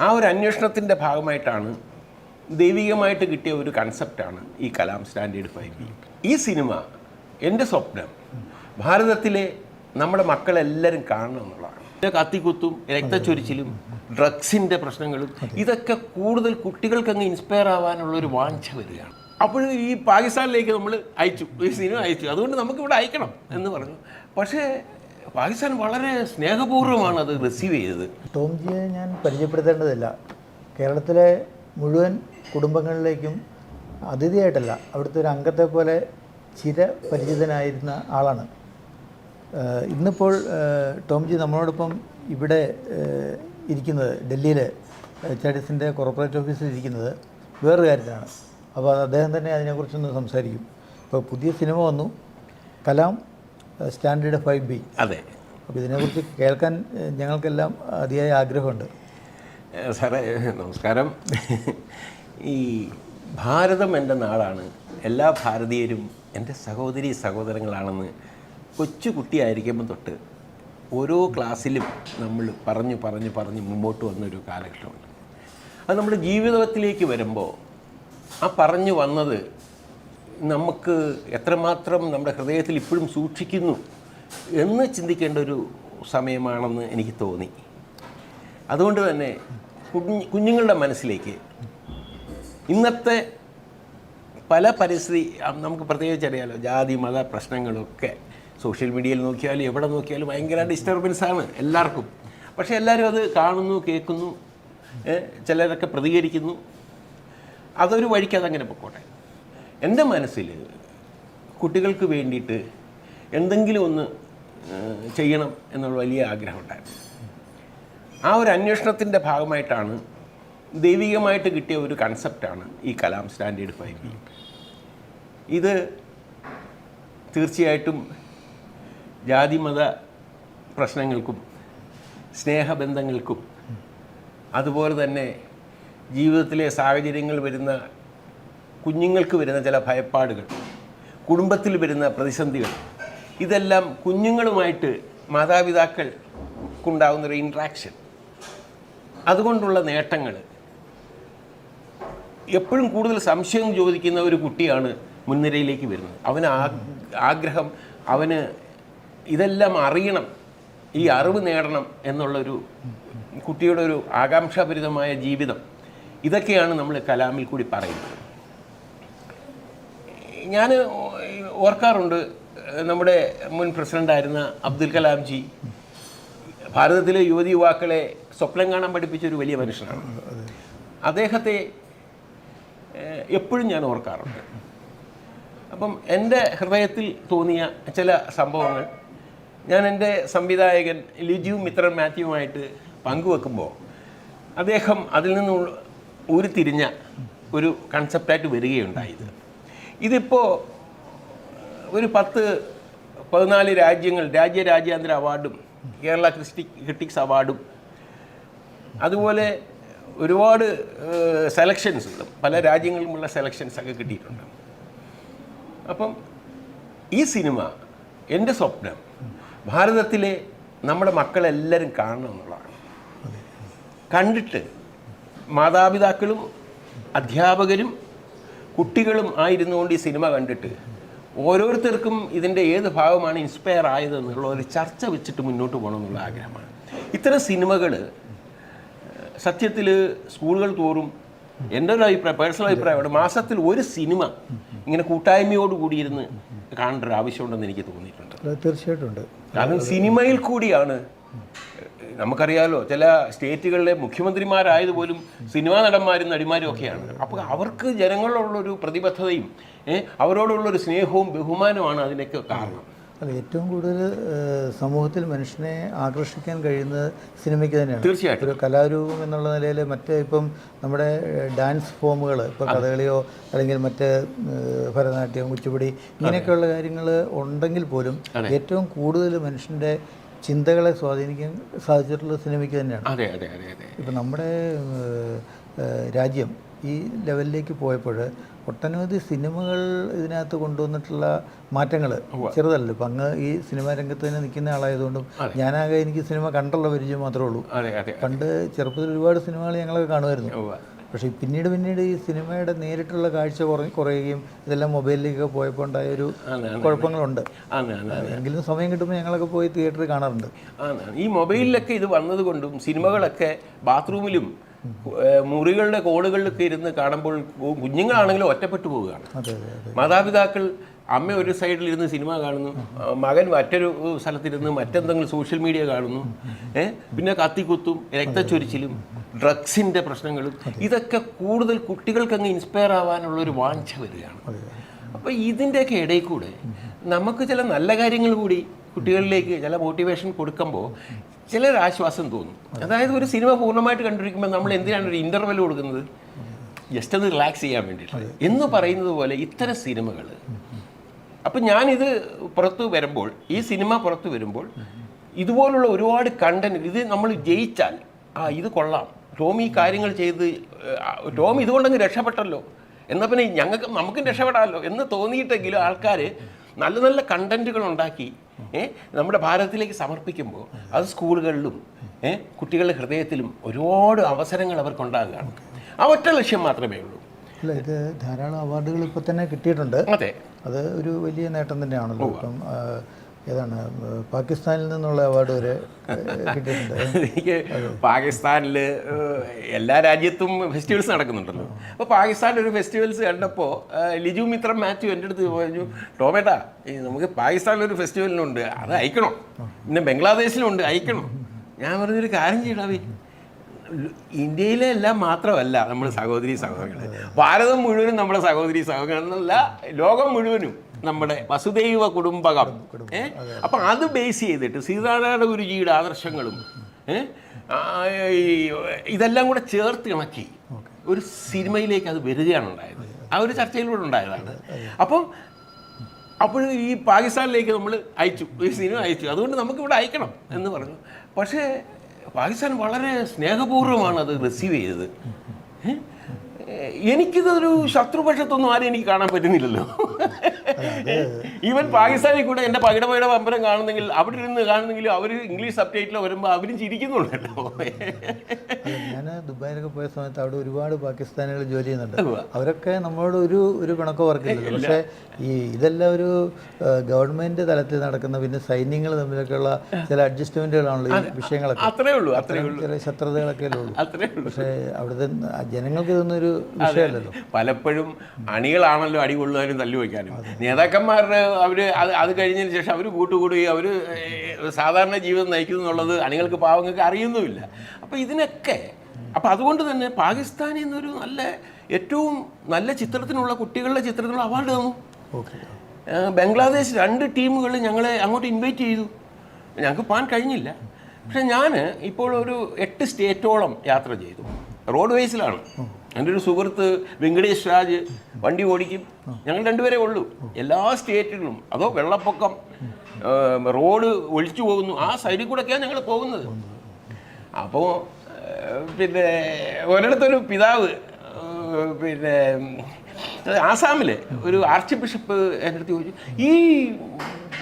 ആ ഒരു അന്വേഷണത്തിന്റെ ഭാഗമായിട്ടാണ് ദൈവികമായിട്ട് കിട്ടിയ ഒരു കൺസെപ്റ്റാണ് ഈ കലാം സ്റ്റാൻഡേർഡ് ഫൈവ് ബി. ഈ സിനിമ എന്റെ സ്വപ്നം. ഭാരതത്തിലെ നമ്മുടെ മക്കളെല്ലാവരും കാണണം എന്നുള്ളതാണ്. കത്തിക്കുത്തും രക്തച്ചൊരിച്ചിലും ഡ്രഗ്സിന്റെ പ്രശ്നങ്ങളും ഇതൊക്കെ കൂടുതൽ കുട്ടികൾക്ക് അങ്ങ് ഇൻസ്പയർ ആവാനുള്ള ഒരു വാഞ്ച വരികയാണ്. അപ്പോൾ ഈ പാകിസ്ഥാനിലേക്ക് നമ്മൾ അയച്ചു ഈ സിനിമ അയച്ചു. അതുകൊണ്ട് നമുക്കിവിടെ അയക്കണം എന്ന് പറഞ്ഞു. പക്ഷേ പാകിസ്ഥാൻ വളരെ സ്നേഹപൂർവമാണ് അത് റിസീവ് ചെയ്തത്. ടോംജിയെ ഞാൻ പരിചയപ്പെടുത്തേണ്ടതില്ല. കേരളത്തിലെ മുഴുവൻ കുടുംബങ്ങളിലേക്കും അതിഥിയായിട്ടല്ല അവിടുത്തെ ഒരു അംഗത്തെ പോലെ ചിര പരിചിതനായിരുന്ന ആളാണ്. ഇന്നിപ്പോൾ ടോംജി നമ്മളോടൊപ്പം ഇവിടെ ഇരിക്കുന്നത് ഡൽഹിയിൽ ചാഡിസിന്റെ കോർപ്പറേറ്റ് ഓഫീസിൽ ഇരിക്കുന്നത് വേറൊരു കാര്യത്തിലാണ്. അപ്പോൾ അദ്ദേഹം തന്നെ അതിനെക്കുറിച്ചൊന്ന് സംസാരിക്കും. ഇപ്പോൾ പുതിയ സിനിമ വന്നു. Kalam standard five B. അതെ. അപ്പോൾ ഇതിനെക്കുറിച്ച് കേൾക്കാൻ ഞങ്ങൾക്കെല്ലാം അതിയായ ആഗ്രഹമുണ്ട്. സാറേ നമസ്കാരം. ഈ ഭാരതം എന്റെ നാടാണ്. എല്ലാ ഭാരതീയരും എന്റെ സഹോദരി സഹോദരങ്ങളാണെന്ന് കൊച്ചു കുട്ടിയായിരിക്കുമ്പോൾ തൊട്ട് ഓരോ ക്ലാസ്സിലും നമ്മൾ പറഞ്ഞു പറഞ്ഞു പറഞ്ഞ് മുമ്പോട്ട് വന്നൊരു കാലഘട്ടമുണ്ട്. അത് നമ്മുടെ ജീവിതത്തിലേക്ക് വരുമ്പോൾ ആ പറഞ്ഞു വന്നത് നമുക്ക് എത്രമാത്രം നമ്മുടെ ഹൃദയത്തിൽ ഇപ്പോഴും സൂക്ഷിക്കുന്നു എന്ന് ചിന്തിക്കേണ്ട ഒരു സമയമാണെന്ന് എനിക്ക് തോന്നി. അതുകൊണ്ട് തന്നെ കുഞ്ഞ് കുഞ്ഞുങ്ങളുടെ മനസ്സിലേക്ക് ഇന്നത്തെ പല പരിസ്ഥിതി നമുക്ക് പ്രത്യേകിച്ച് അറിയാലോ ജാതി മത പ്രശ്നങ്ങളൊക്കെ സോഷ്യൽ മീഡിയയിൽ നോക്കിയാലും എവിടെ നോക്കിയാലും ഭയങ്കര ഡിസ്റ്റർബൻസ് ആണ് എല്ലാവർക്കും. പക്ഷേ എല്ലാവരും അത് കാണുന്നു കേൾക്കുന്നു ചിലരൊക്കെ പ്രതികരിക്കുന്നു. അതൊരു വഴിക്ക് അതങ്ങനെ പൊക്കോട്ടെ. എന്റെ മനസ്സിൽ കുട്ടികൾക്ക് വേണ്ടിയിട്ട് എന്തെങ്കിലും ഒന്ന് ചെയ്യണം എന്നുള്ള വലിയ ആഗ്രഹമുണ്ടായിരുന്നു. ആ ഒരു അന്വേഷണത്തിന്റെ ഭാഗമായിട്ടാണ് ദൈവികമായിട്ട് കിട്ടിയ ഒരു കൺസെപ്റ്റാണ് ഈ കലാം സ്റ്റാൻഡേർഡ് ഫൈവ്. ഇത് തീർച്ചയായിട്ടും ജാതിമത പ്രശ്നങ്ങൾക്കും സ്നേഹബന്ധങ്ങൾക്കും അതുപോലെ തന്നെ ജീവിതത്തിലെ സാഹചര്യങ്ങൾ വരുന്ന കുഞ്ഞുങ്ങൾക്ക് വരുന്ന ചില ഭയപ്പാടുകൾ കുടുംബത്തിൽ വരുന്ന പ്രതിസന്ധികൾ. ഇതെല്ലാം കുഞ്ഞുങ്ങളുമായിട്ട് മാതാപിതാക്കൾക്കുണ്ടാകുന്നൊരു ഇൻട്രാക്ഷൻ അതുകൊണ്ടുള്ള നേട്ടങ്ങൾ. എപ്പോഴും കൂടുതൽ സംശയം ചോദിക്കുന്ന ഒരു കുട്ടിയാണ് മുൻനിരയിലേക്ക് വരുന്നത്. അവന് ആഗ്രഹം അവന് ഇതെല്ലാം അറിയണം ഈ അറിവ് നേടണം എന്നുള്ളൊരു കുട്ടിയുടെ ഒരു ആകാംക്ഷാഭരിതമായ ജീവിതം. ഇതൊക്കെയാണ് നമ്മൾ കലാമിൽ കൂടി പറയുന്നത്. ഞാൻ ഓർക്കാറുണ്ട് നമ്മുടെ മുൻ പ്രസിഡന്റായിരുന്ന അബ്ദുൽ കലാംജി ഭാരതത്തിലെ യുവതി യുവാക്കളെ സ്വപ്നം കാണാൻ പഠിപ്പിച്ച ഒരു വലിയ മനുഷ്യനാണ്. അദ്ദേഹത്തെ എപ്പോഴും ഞാൻ ഓർക്കാറുണ്ട്. അപ്പം എന്റെ ഹൃദയത്തിൽ തോന്നിയ ചില സംഭവങ്ങൾ ഞാൻ എന്റെ സംവിധായകൻ ലിജു മിത്രൻ മാത്യുവുമായിട്ട് പങ്കുവെക്കുമ്പോൾ അദ്ദേഹം അതിൽ നിന്ന് ഉരുത്തിരിഞ്ഞ ഒരു കൺസെപ്റ്റായിട്ട് വരികയുണ്ടായത് ഇതിപ്പോൾ ഒരു പത്ത് പതിനാല് രാജ്യങ്ങൾ രാജ്യ രാജ്യാന്തര അവാർഡും കേരള ക്രിസ്റ്റി ക്രിട്ടിക്സ് അവാർഡും അതുപോലെ ഒരുപാട് സെലക്ഷൻസ് പല രാജ്യങ്ങളിലുമുള്ള സെലക്ഷൻസ് ഒക്കെ കിട്ടിയിട്ടുണ്ട്. അപ്പം ഈ സിനിമ എന്റെ സ്വപ്നം ഭാരതത്തിലെ നമ്മുടെ മക്കളെല്ലാവരും കാണണം എന്നുള്ളതാണ്. കണ്ടിട്ട് മാതാപിതാക്കളും അധ്യാപകരും കുട്ടികളും ആയിരുന്നു കൊണ്ട് ഈ സിനിമ കണ്ടിട്ട് ഓരോരുത്തർക്കും ഇതിന്റെ ഏത് ഭാഗമാണ് ഇൻസ്പയർ ആയതെന്നുള്ള ഒരു ചർച്ച വെച്ചിട്ട് മുന്നോട്ട് പോകണം എന്നുള്ള ആഗ്രഹമാണ്. ഇത്തരം സിനിമകൾ സത്യത്തിൽ സ്കൂളുകൾ തോറും എന്റെ ഒരു അഭിപ്രായം പേഴ്സണൽ അഭിപ്രായമാണ് മാസത്തിൽ ഒരു സിനിമ ഇങ്ങനെ കൂട്ടായ്മയോട് കൂടിയിരുന്ന് കാണേണ്ട ഒരു ആവശ്യമുണ്ടെന്ന് എനിക്ക് തോന്നിയിട്ടുണ്ട്. തീർച്ചയായിട്ടും ഉണ്ട്. കാരണം സിനിമയിൽ കൂടിയാണ് നമുക്കറിയാലോ ചില സ്റ്റേറ്റുകളിലെ മുഖ്യമന്ത്രിമാരായത് പോലും സിനിമാ നടന്മാരും നടിമാരും ഒക്കെയാണ്. അപ്പോൾ അവർക്ക് ജനങ്ങളോടുള്ളൊരു പ്രതിബദ്ധതയും അവരോടുള്ള ഒരു സ്നേഹവും ബഹുമാനവുമാണ് അതിനൊക്കെ കാരണം. അല്ല ഏറ്റവും കൂടുതൽ സമൂഹത്തിൽ മനുഷ്യനെ ആകർഷിക്കാൻ കഴിയുന്നത് സിനിമയ്ക്ക് തന്നെയാണ്. തീർച്ചയായിട്ടും. ഒരു കലാരൂപം എന്നുള്ള നിലയിൽ മറ്റ് ഇപ്പം നമ്മുടെ ഡാൻസ് ഫോമുകൾ ഇപ്പോൾ കഥകളിയോ അല്ലെങ്കിൽ മറ്റ് ഭരതനാട്യം കുച്ചുപിടി ഇങ്ങനെയൊക്കെയുള്ള കാര്യങ്ങൾ ഉണ്ടെങ്കിൽ പോലും ഏറ്റവും കൂടുതൽ മനുഷ്യന്റെ ചിന്തകളെ സ്വാധീനിക്കാൻ സാധിച്ചിട്ടുള്ള സിനിമയ്ക്ക് തന്നെയാണ്. അതെ അതെ അതെ അതെ. ഇപ്പം നമ്മുടെ രാജ്യം ഈ ലെവലിലേക്ക് പോയപ്പോൾ ഒട്ടനവധി സിനിമകൾ ഇതിനകത്ത് കൊണ്ടുവന്നിട്ടുള്ള മാറ്റങ്ങൾ ചെറുതല്ല. ഇപ്പം അങ്ങ് ഈ സിനിമാ രംഗത്ത് തന്നെ നിൽക്കുന്ന ആളായതുകൊണ്ടും ഞാനാകെ എനിക്ക് സിനിമ കണ്ടുള്ള പരിചയം മാത്രമേ ഉള്ളൂ. പണ്ട് ചെറുപ്പത്തിൽ ഒരുപാട് സിനിമകൾ ഞങ്ങളൊക്കെ കാണുമായിരുന്നു. പക്ഷേ പിന്നീട് പിന്നീട് ഈ സിനിമയുടെ നേരിട്ടുള്ള കാഴ്ച കുറ കുറയുകയും ഇതെല്ലാം മൊബൈലിലേക്ക് പോയപ്പോൾ ഉണ്ടായ ഒരു. കുഴപ്പങ്ങളുണ്ട്. എങ്കിലും സമയം കിട്ടുമ്പോൾ ഞങ്ങളൊക്കെ പോയി തിയേറ്ററിൽ കാണാറുണ്ട്. ഈ മൊബൈലിലൊക്കെ ഇത് വന്നത് കൊണ്ടും സിനിമകളൊക്കെ ബാത്റൂമിലും മുറികളുടെ കോളുകളിലൊക്കെ ഇരുന്ന് കാണുമ്പോൾ കുഞ്ഞുങ്ങളാണെങ്കിലും ഒറ്റപ്പെട്ടു പോവുകയാണ്. മാതാപിതാക്കൾ അമ്മ ഒരു സൈഡിൽ ഇരുന്ന് സിനിമ കാണുന്നു. മകൻ മറ്റൊരു സ്ഥലത്തിരുന്ന് മറ്റെന്തെങ്കിലും സോഷ്യൽ മീഡിയ കാണുന്നു. ഏഹ് പിന്നെ കത്തിക്കുത്തും രക്തച്ചൊരിച്ചിലും ഡ്രഗ്സിന്റെ പ്രശ്നങ്ങളും. ഇതൊക്കെ കൂടുതൽ കുട്ടികൾക്ക് അങ്ങ് ഇൻസ്പയർ ആവാനുള്ള ഒരു വാഞ്ച വരികയാണ്. അപ്പോൾ ഇതിന്റെയൊക്കെ ഇടയിൽ കൂടെ നമുക്ക് ചില നല്ല കാര്യങ്ങൾ കൂടി കുട്ടികളിലേക്ക് ചില മോട്ടിവേഷൻ കൊടുക്കുമ്പോൾ ചിലരാശ്വാസം തോന്നും. അതായത് ഒരു സിനിമ പൂർണമായിട്ട് കണ്ടിരിക്കുമ്പോൾ നമ്മൾ എന്തിനാണ് ഒരു ഇന്റർവെൽ കൊടുക്കുന്നത്? ജസ്റ്റ് ഒന്ന് റിലാക്സ് ചെയ്യാൻ വേണ്ടിയിട്ട്. എന്ന് പറയുന്നത് പോലെ ഇത്തരം സിനിമകൾ അപ്പം ഞാനിത് പുറത്ത് വരുമ്പോൾ ഈ സിനിമ പുറത്ത് വരുമ്പോൾ ഇതുപോലുള്ള ഒരുപാട് കണ്ടന്റ് ഇത് നമ്മൾ ജയിച്ചാൽ ആ ഇത് കൊള്ളാം. ടോം ഈ കാര്യങ്ങൾ ചെയ്ത് ടോമി ഇതുകൊണ്ടങ്ങ് രക്ഷപ്പെട്ടല്ലോ. എന്നാൽ പിന്നെ ഞങ്ങൾക്ക് നമുക്കും രക്ഷപ്പെടാമല്ലോ എന്ന് തോന്നിയിട്ടെങ്കിലും ആൾക്കാർ നല്ല നല്ല കണ്ടന്റുകൾ ഉണ്ടാക്കി നമ്മുടെ ഭാരതത്തിലേക്ക് സമർപ്പിക്കുമ്പോൾ അത് സ്കൂളുകളിലും കുട്ടികളുടെ ഹൃദയത്തിലും ഒരുപാട് അവസരങ്ങൾ അവർക്കുണ്ടാകുകയാണ്. ആ ഒറ്റ ലക്ഷ്യം മാത്രമേ ഉള്ളൂ. അല്ല ഇത് ധാരാളം അവാർഡുകൾ ഇപ്പോൾ തന്നെ കിട്ടിയിട്ടുണ്ട്. അതെ. അത് ഒരു വലിയ നേട്ടം തന്നെയാണല്ലോ. ഇപ്പം ഏതാണ് പാകിസ്ഥാനിൽ നിന്നുള്ള അവാർഡ് വരെ കിട്ടിയിട്ടുണ്ട്. എനിക്ക് പാകിസ്ഥാനിൽ എല്ലാ രാജ്യത്തും ഫെസ്റ്റിവൽസ് നടക്കുന്നുണ്ടല്ലോ. അപ്പോൾ പാകിസ്ഥാനിൽ ഒരു ഫെസ്റ്റിവൽസ് കണ്ടപ്പോൾ ലിജു മിത്രം മാത്യു എന്റെ അടുത്ത് പറഞ്ഞു ടോമേട്ടാ നമുക്ക് പാകിസ്ഥാനിൽ ഒരു ഫെസ്റ്റിവലിനുണ്ട് അത് അയക്കണം. പിന്നെ ബംഗ്ലാദേശിലുണ്ട് അയക്കണം. ഞാൻ പറഞ്ഞൊരു കാര്യം ചെയ്യണവേ ഇന്ത്യയിലെ എല്ലാം മാത്രമല്ല നമ്മൾ സഹോദരി സഹോദരങ്ങൾ ഭാരതം മുഴുവനും നമ്മുടെ സഹോദരി സഹോദരങ്ങൾ എന്നല്ല ലോകം മുഴുവനും നമ്മുടെ വസുദൈവ കുടുംബകം. ഏഹ് അപ്പം അത് ബേസ് ചെയ്തിട്ട് സീതാരായണ ഗുരുജിയുടെ ആദർശങ്ങളും ഈ ഇതെല്ലാം കൂടെ ചേർത്ത് ഇണക്കി ഒരു സിനിമയിലേക്ക് അത് വരികയാണ് ഉണ്ടായത്. ആ ഒരു ചർച്ചയിലൂടെ ഉണ്ടായതാണ്. അപ്പം അപ്പോൾ ഈ പാകിസ്ഥാനിലേക്ക് നമ്മൾ അയച്ചു ഈ സിനിമ അയച്ചു. അതുകൊണ്ട് നമുക്കിവിടെ അയക്കണം എന്ന് പറഞ്ഞു. പക്ഷേ പാകിസ്ഥാൻ വളരെ സ്നേഹപൂർവമാണ് അത് റിസീവ് ചെയ്തത് ഏ? എനിക്കിതൊരു ശത്രുപക്ഷത്തൊന്നും ആരും എനിക്ക് കാണാൻ പറ്റുന്നില്ലല്ലോ. ഈവൻ പാകിസ്ഥാനിൽ കൂടെ എന്റെ പകിടപയുടെ പമ്പരം കാണുന്നെങ്കിൽ അവിടെ ഇരുന്ന് കാണുന്നെങ്കിൽ അവർ ഇംഗ്ലീഷ് സബ് ടൈറ്റിൽ വരുമ്പോൾ അവരും ചിരിക്കുന്നുണ്ടല്ലോ. ഞാൻ ദുബായിലൊക്കെ പോയ സമയത്ത് അവിടെ ഒരുപാട് പാകിസ്ഥാനികൾ ജോലി ചെയ്യുന്നുണ്ട്. അവരൊക്കെ നമ്മളോട് ഒരു ഒരു കണക്കോ വർക്കില്ലല്ലോ പക്ഷേ ഈ ഇതെല്ലാം ഒരു ഗവൺമെന്റ് തലത്തിൽ നടക്കുന്ന പിന്നെ സൈന്യങ്ങൾ തമ്മിലൊക്കെയുള്ള ചില അഡ്ജസ്റ്റ്മെന്റുകളാണല്ലോ ഈ വിഷയങ്ങളൊക്കെ. അത്രേ ഉള്ളൂ അത്രേ ഉള്ളൂ. ചില ശത്രുതകളൊക്കെ ഉള്ളൂ. പക്ഷേ അവിടുത്തെ ജനങ്ങൾക്ക് ഇതൊന്നും ഒരു വിഷയമല്ലല്ലോ. പലപ്പോഴും അണികളാണല്ലോ അടി കൊള്ളുവാനും തല്ലു വയ്ക്കാനും. നേതാക്കന്മാരുടെ അവർ അത് അത് കഴിഞ്ഞതിന് ശേഷം അവർ കൂട്ടുകൂടി അവർ സാധാരണ ജീവിതം നയിക്കുന്നു എന്നുള്ളത് അണികൾക്ക് പാവങ്ങൾക്ക് അറിയുന്നുമില്ല. അപ്പോൾ ഇതിനൊക്കെ അപ്പോൾ അതുകൊണ്ട് തന്നെ പാകിസ്ഥാനിൽ നിന്നൊരു നല്ല ഏറ്റവും നല്ല ചിത്രത്തിനുള്ള കുട്ടികളുടെ ചിത്രത്തിനുള്ള അവാർഡ് തന്നു. ഓക്കെ. ബംഗ്ലാദേശ് രണ്ട് ടീമുകൾ ഞങ്ങളെ അങ്ങോട്ട് ഇൻവൈറ്റ് ചെയ്തു. ഞങ്ങൾക്ക് പോകാൻ കഴിഞ്ഞില്ല. പക്ഷെ ഞാൻ ഇപ്പോൾ ഒരു എട്ട് സ്റ്റേറ്റോളം യാത്ര ചെയ്തു. റോഡ് വേസിലാണ് എന്റെ ഒരു സുഹൃത്ത് വെങ്കടേഷ് രാജ് വണ്ടി ഓടിക്കും. ഞങ്ങൾ രണ്ടുപേരെ ഉള്ളൂ. എല്ലാ സ്റ്റേറ്റിലും. അതോ വെള്ളപ്പൊക്കം റോഡ് ഒഴിച്ചു പോകുന്നു. ആ സൈഡിൽ കൂടെയൊക്കെയാണ് ഞങ്ങൾ പോകുന്നത്. അപ്പോൾ പിന്നെ ഒരിടത്തൊരു പിതാവ് പിന്നെ ആസാമിലെ ഒരു ആർച്ച് ബിഷപ്പ് എന്റെ അടുത്ത് ചോദിച്ചു ഈ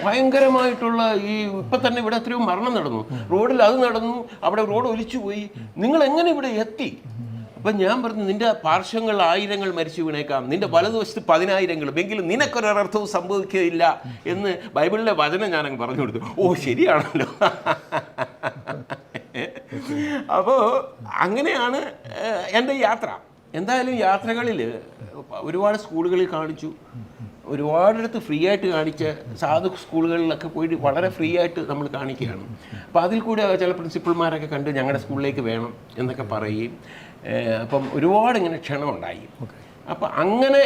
ഭയങ്കരമായിട്ടുള്ള ഈ ഇപ്പം തന്നെ ഇവിടെ എത്രയോ മരണം നടന്നു. റോഡിൽ അത് നടന്നു. അവിടെ റോഡ് ഒലിച്ചു പോയി. നിങ്ങൾ എങ്ങനെ ഇവിടെ എത്തി? അപ്പം ഞാൻ പറഞ്ഞു നിന്റെ പാർശ്വങ്ങൾ ആയിരങ്ങൾ മരിച്ചു വീണേക്കാം. നിന്റെ വലതുവശത്ത് പതിനായിരങ്ങളും. എങ്കിലും നിനക്കൊരർത്ഥവും സംഭവിക്കുകയില്ല എന്ന് ബൈബിളിലെ വചനം ഞാനങ്ങ് പറഞ്ഞു കൊടുത്തു. ഓ ശരിയാണല്ലോ. അപ്പോൾ അങ്ങനെയാണ് എന്റെ യാത്ര. എന്തായാലും യാത്രകളിൽ ഒരുപാട് സ്കൂളുകളിൽ കാണിച്ചു. ഒരുപാടിടത്ത് ഫ്രീ ആയിട്ട് കാണിച്ച സാധു സ്കൂളുകളിലൊക്കെ പോയിട്ട് വളരെ ഫ്രീ ആയിട്ട് നമ്മൾ കാണിക്കുകയാണ്. അപ്പോൾ അതിൽ കൂടെ ചില പ്രിൻസിപ്പൾമാരൊക്കെ കണ്ട് ഞങ്ങളുടെ സ്കൂളിലേക്ക് വേണം എന്നൊക്കെ പറയുകയും അപ്പം ഒരുപാട് ഇങ്ങനെ ക്ഷണമുണ്ടായി അപ്പം അങ്ങനെ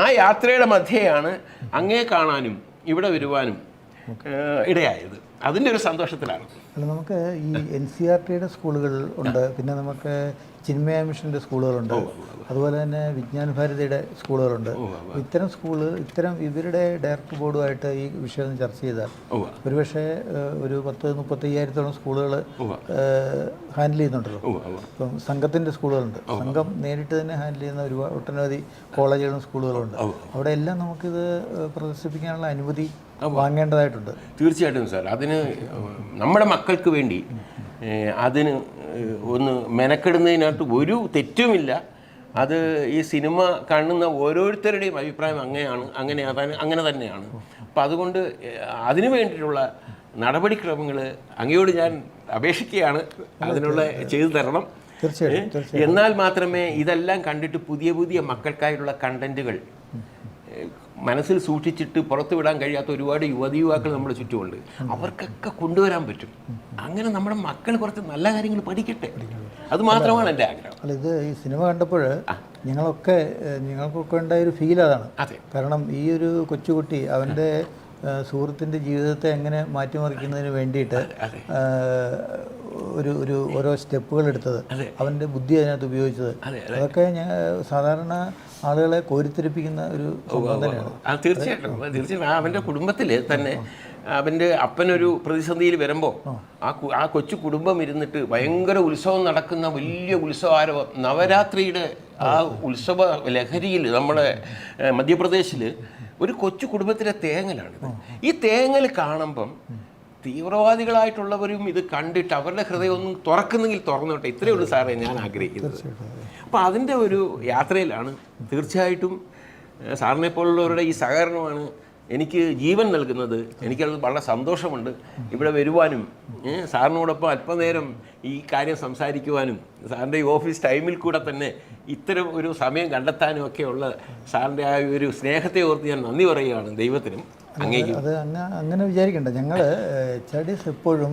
ആ യാത്രയുടെ മധ്യയാണ് അങ്ങേ കാണാനും ഇവിടെ വരുവാനും ഇടയായത്. അതിന്റെ ഒരു സന്തോഷത്തിലാണ്. അല്ല നമുക്ക് ഈ എൻ സി ആർ ടിയുടെ സ്കൂളുകൾ ഉണ്ട്. പിന്നെ നമുക്ക് ചിന്മയ മിഷന്റെ സ്കൂളുകളുണ്ട്. അതുപോലെ തന്നെ വിജ്ഞാൻ ഭാരതിയുടെ സ്കൂളുകളുണ്ട്. ഇത്തരം സ്കൂൾ ഇത്തരം ഇവരുടെ ഡയറക്ടർ ബോർഡുമായിട്ട് ഈ വിഷയം ചർച്ച ചെയ്താൽ. ഒരുപക്ഷെ ഒരു പത്ത് മുപ്പത്തയ്യായിരത്തോളം സ്കൂളുകൾ ഹാൻഡിൽ ചെയ്യുന്നുണ്ടല്ലോ. ഇപ്പം സംഘത്തിന്റെ സ്കൂളുകളുണ്ട്. സംഘം നേരിട്ട് തന്നെ ഹാൻഡിൽ ചെയ്യുന്ന ഒരുപാട് ഒട്ടനവധി കോളേജുകളും സ്കൂളുകളുണ്ട്. അവിടെ എല്ലാം നമുക്കിത് പ്രദർശിപ്പിക്കാനുള്ള അനുമതി വാങ്ങേണ്ടതായിട്ടുണ്ട്. തീർച്ചയായിട്ടും സാർ. അതിന് നമ്മുടെ മക്കൾക്ക് വേണ്ടി അതിന് ഒന്ന് മെനക്കെടുന്നതിനകത്ത് ഒരു തെറ്റുമില്ല. അത് ഈ സിനിമ കാണുന്ന ഓരോരുത്തരുടെയും അഭിപ്രായം അങ്ങനെയാണ് അങ്ങനെ അങ്ങനെ തന്നെയാണ്. അപ്പം അതുകൊണ്ട് അതിനു വേണ്ടിയിട്ടുള്ള നടപടിക്രമങ്ങൾ അങ്ങയോട് ഞാൻ അപേക്ഷിക്കുകയാണ്. അതിനുള്ള ചെയ്തു തരണം. തീർച്ചയായിട്ടും എന്നാൽ മാത്രമേ ഇതെല്ലാം കണ്ടിട്ട് പുതിയ പുതിയ മക്കൾക്കായിട്ടുള്ള കണ്ടന്റുകൾ മനസ്സിൽ സൂക്ഷിച്ചിട്ട് പുറത്തുവിടാൻ കഴിയാത്ത ഒരുപാട് യുവതി യുവാക്കൾ നമ്മുടെ ചുറ്റുമുണ്ട്. അവർക്കൊക്കെ കൊണ്ടുവരാൻ പറ്റും. അങ്ങനെ നമ്മുടെ മക്കൾ കുറച്ച് നല്ല കാര്യങ്ങൾ പഠിക്കട്ടെ. അത് മാത്രമാണ് എന്റെ ആഗ്രഹം. അല്ല ഇത് ഈ സിനിമ കണ്ടപ്പോൾ ഞങ്ങളൊക്കെ ഞങ്ങൾക്കൊക്കെ ഉണ്ടായ ഒരു ഫീൽ അതാണ്. അതെ. കാരണം ഈ ഒരു കൊച്ചുകുട്ടി അവന്റെ സുഹൃത്തിന്റെ ജീവിതത്തെ എങ്ങനെ മാറ്റിമറിക്കുന്നതിന് വേണ്ടിയിട്ട് ഒരു ഒരു ഓരോ സ്റ്റെപ്പുകൾ എടുത്തത്. അവന്റെ ബുദ്ധി അതിനകത്ത് ഉപയോഗിച്ചത്. അതൊക്കെ ഞാൻ സാധാരണ ആളുകളെ കോരിത്തിരിപ്പിക്കുന്ന ഒരു തീർച്ചയായിട്ടും. തീർച്ചയായിട്ടും. അവന്റെ കുടുംബത്തിൽ തന്നെ അവന്റെ അപ്പനൊരു പ്രതിസന്ധിയിൽ വരുമ്പോൾ ആ. ആ കൊച്ചു കുടുംബം ഇരുന്നിട്ട് ഭയങ്കര ഉത്സവം നടക്കുന്ന വലിയ ഉത്സവാരവം നവരാത്രിയുടെ ആ ഉത്സവ ലഹരിയിൽ നമ്മുടെ മധ്യപ്രദേശിൽ ഒരു കൊച്ചു കുടുംബത്തിലെ തേങ്ങലാണ് ഈ തേങ്ങൽ കാണുമ്പം തീവ്രവാദികളായിട്ടുള്ളവരും ഇത് കണ്ടിട്ട് അവരുടെ ഹൃദയം ഒന്നും തുറക്കുന്നെങ്കിൽ തുറന്നോട്ടെ. ഇത്രയേ ഉള്ളൂ സാറേ ഞാൻ ആഗ്രഹിക്കുന്നത്. അപ്പോൾ അതിന്റെ ഒരു യാത്രയിലാണ് തീർച്ചയായിട്ടും സാറിനെ പോലുള്ളവരുടെ ഈ സഹകരണമാണ് എനിക്ക് ജീവൻ നൽകുന്നത് എനിക്കത് വളരെ സന്തോഷമുണ്ട്. ഇവിടെ വരുവാനും സാറിനോടൊപ്പം അല്പനേരം ഈ കാര്യം സംസാരിക്കുവാനും സാറിന്റെ ഈ ഓഫീസ് ടൈമിൽ കൂടെ തന്നെ ഇത്തരം ഒരു സമയം കണ്ടെത്താനും ഒക്കെയുള്ള സാറിന്റെ ആ ഒരു സ്നേഹത്തെ ഓർത്ത് ഞാൻ നന്ദി പറയുകയാണ് ദൈവത്തിനും. അത് അങ്ങ അങ്ങനെ വിചാരിക്കണ്ട. ഞങ്ങൾ എസ് എപ്പോഴും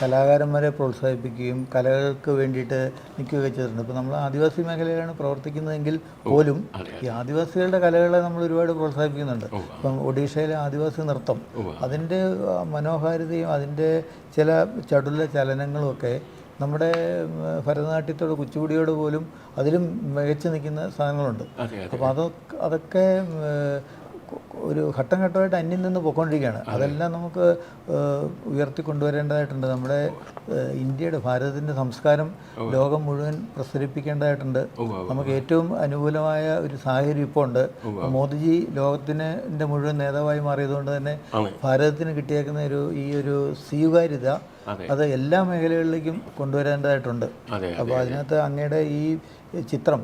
കലാകാരന്മാരെ പ്രോത്സാഹിപ്പിക്കുകയും കലകൾക്ക് വേണ്ടിയിട്ട് നിൽക്കുകയൊക്കെ ചെയ്തിട്ടുണ്ട്. ഇപ്പോൾ നമ്മൾ ആദിവാസി മേഖലയിലാണ് പ്രവർത്തിക്കുന്നതെങ്കിൽ പോലും ഈ ആദിവാസികളുടെ കലകളെ നമ്മൾ ഒരുപാട് പ്രോത്സാഹിപ്പിക്കുന്നുണ്ട്. ഇപ്പം ഒഡീഷയിലെ ആദിവാസി നൃത്തം അതിന്റെ മനോഹാരിതയും അതിന്റെ ചില ചടുല ചലനങ്ങളുമൊക്കെ നമ്മുടെ ഭരതനാട്യത്തോട് കുച്ചുപുടിയോട് പോലും അതിലും മികച്ചു നിൽക്കുന്ന സാധനങ്ങളുണ്ട്. അപ്പോൾ അതൊക്കെ അതൊക്കെ ഒരു ഘട്ടം ഘട്ടമായിട്ട് അന്യം നിന്ന് പോയിക്കൊണ്ടിരിക്കുകയാണ്. അതെല്ലാം നമുക്ക് ഉയർത്തി ഉയർത്തിക്കൊണ്ടുവരേണ്ടതായിട്ടുണ്ട്. നമ്മുടെ ഇന്ത്യയുടെ ഭാരതത്തിന്റെ സംസ്കാരം ലോകം മുഴുവൻ പ്രസരിപ്പിക്കേണ്ടതായിട്ടുണ്ട്. നമുക്ക് ഏറ്റവും അനുകൂലമായ ഒരു സാഹചര്യം ഇപ്പോൾ ഉണ്ട്. മോദിജി ലോകത്തിന് മുഴുവൻ നേതാവായി മാറിയതുകൊണ്ട് തന്നെ ഭാരതത്തിന് കിട്ടിയേക്കുന്ന ഒരു ഈ ഒരു സ്വീകാര്യത അതെ. എല്ലാ മേഖലകളിലേക്കും കൊണ്ടുവരേണ്ടതായിട്ടുണ്ട്. അപ്പോൾ അതിനകത്ത് അങ്ങയുടെ ഈ ചിത്രം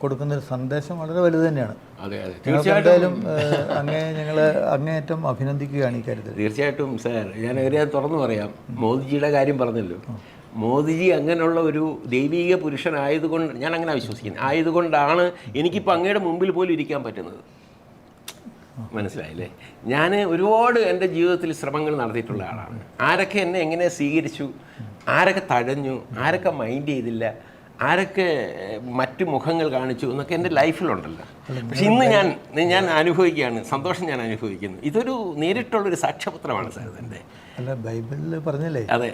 കൊടുക്കുന്ന ഒരു സന്ദേശം വളരെ വലുത് തന്നെയാണ്. തീർച്ചയായിട്ടും അങ്ങേ ഞങ്ങൾ അങ്ങേയറ്റം അഭിനന്ദിക്കുകയാണ് ഈ കാര്യത്തിൽ. തീർച്ചയായിട്ടും സാർ. ഞാൻ അങ്ങനെ തുറന്നു പറയാം. മോദിജിയുടെ കാര്യം പറഞ്ഞല്ലോ. മോദിജി അങ്ങനെയുള്ള ഒരു ദൈവീക പുരുഷനായതുകൊണ്ട് ഞാൻ അങ്ങനെ വിശ്വസിക്കുന്നു. ആയതുകൊണ്ടാണ് എനിക്കിപ്പോൾ അങ്ങയുടെ മുമ്പിൽ പോലും ഇരിക്കാൻ പറ്റുന്നത്. മനസ്സിലായില്ലേ? ഞാൻ ഒരുപാട് എന്റെ ജീവിതത്തിൽ ശ്രമങ്ങൾ നടത്തിയിട്ടുള്ള ആളാണ്. ആരൊക്കെ എന്നെ എങ്ങനെ സ്വീകരിച്ചു? ആരൊക്കെ തഴഞ്ഞു? ആരൊക്കെ മൈൻഡ് ചെയ്തില്ല? ആരൊക്കെ മറ്റ് മുഖങ്ങൾ കാണിച്ചു എന്നൊക്കെ എന്റെ ലൈഫിലുണ്ടല്ലോ. പക്ഷെ ഇന്ന് ഞാൻ ഞാൻ അനുഭവിക്കുകയാണ് സന്തോഷം ഞാൻ അനുഭവിക്കുന്നു. ഇതൊരു നേരിട്ടുള്ളൊരു സാക്ഷ്യപത്രമാണ് സാർ ഇതിന്റെ. അല്ല ബൈബിളിൽ പറഞ്ഞല്ലേ അതെ.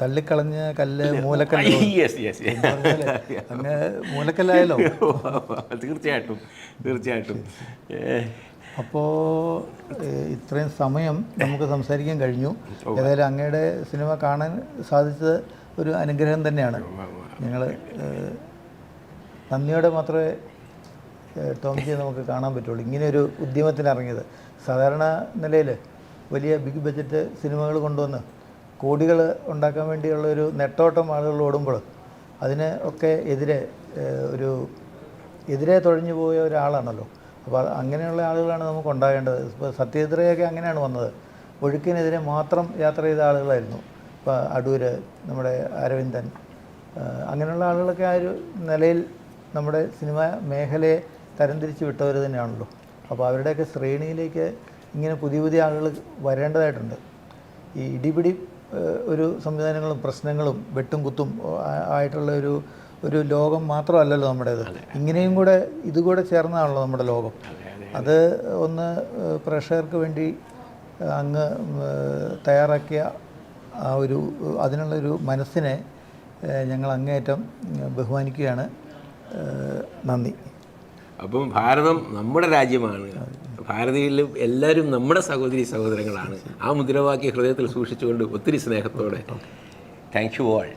തള്ളിക്കളഞ്ഞ കല്ല് മൂലക്കല്ല് യെസ് യെസ് അങ്ങ് മൂലക്കല്ലായല്ലോ തീർച്ചയായിട്ടും തീർച്ചയായിട്ടും. അപ്പോ അപ്പോൾ ഇത്രയും സമയം നമുക്ക് സംസാരിക്കാൻ കഴിഞ്ഞു. ഏതായാലും അങ്ങയുടെ സിനിമ കാണാൻ സാധിച്ചത് ഒരു അനുഗ്രഹം തന്നെയാണ്. ഞങ്ങൾ നന്ദിയോടെ മാത്രമേ ടോംജിയെ നമുക്ക് കാണാൻ പറ്റുള്ളൂ. ഇങ്ങനെയൊരു ഉദ്യമത്തിന് ഇറങ്ങിയത്. സാധാരണ നിലയിൽ വലിയ ബിഗ് ബജറ്റ് സിനിമകൾ കൊണ്ടുവന്ന് കോടികൾ ഉണ്ടാക്കാൻ വേണ്ടിയുള്ള ഒരു നെട്ടോട്ടം ആളുകൾ ഓടുമ്പോൾ അതിന് ഒക്കെ എതിരെ ഒരു എതിരെ തുഴഞ്ഞു പോയ ഒരാളാണല്ലോ. അപ്പോൾ അങ്ങനെയുള്ള ആളുകളാണ് നമുക്ക് ഉണ്ടാകേണ്ടത്. ഇപ്പോൾ സത്യജിത്രയൊക്കെ അങ്ങനെയാണ് വന്നത്. ഒഴുക്കിനെതിരെ മാത്രം യാത്ര ചെയ്ത ആളുകളായിരുന്നു. ഇപ്പോൾ അടൂർ നമ്മുടെ അരവിന്ദൻ അങ്ങനെയുള്ള ആളുകളൊക്കെ ആ ഒരു നിലയിൽ നമ്മുടെ സിനിമ മേഖലയെ തരംതിരിച്ച് വിട്ടവർ തന്നെയാണല്ലോ. അപ്പോൾ അവരുടെയൊക്കെ ശ്രേണിയിലേക്ക് ഇങ്ങനെ പുതിയ പുതിയ ആളുകൾ വരേണ്ടതായിട്ടുണ്ട്. ഈ ഇടിപിടി ഒരു സംവിധാനങ്ങളും പ്രശ്നങ്ങളും വെട്ടും കുത്തും ആയിട്ടുള്ള ഒരു ഒരു ലോകം മാത്രമല്ലല്ലോ നമ്മുടേത്. ഇങ്ങനെയും കൂടെ ഇതുകൂടെ ചേർന്നതാണല്ലോ നമ്മുടെ ലോകം. അത് ഒന്ന് പ്രേക്ഷകർക്ക് വേണ്ടി അങ്ങ് തയ്യാറാക്കിയ ആ ഒരു അതിനുള്ളൊരു മനസ്സിനെ ഞങ്ങൾ അങ്ങേയറ്റം ബഹുമാനിക്കുകയാണ്. നന്ദി. അപ്പം ഭാരതം നമ്മുടെ രാജ്യമാണ്. ഭാരതീയരിലും എല്ലാവരും നമ്മുടെ സഹോദരി സഹോദരങ്ങളാണ്. ആ മുദ്രാവാക്യ ഹൃദയത്തിൽ സൂക്ഷിച്ചുകൊണ്ട് ഒത്തിരി സ്നേഹത്തോടെ. Thank you all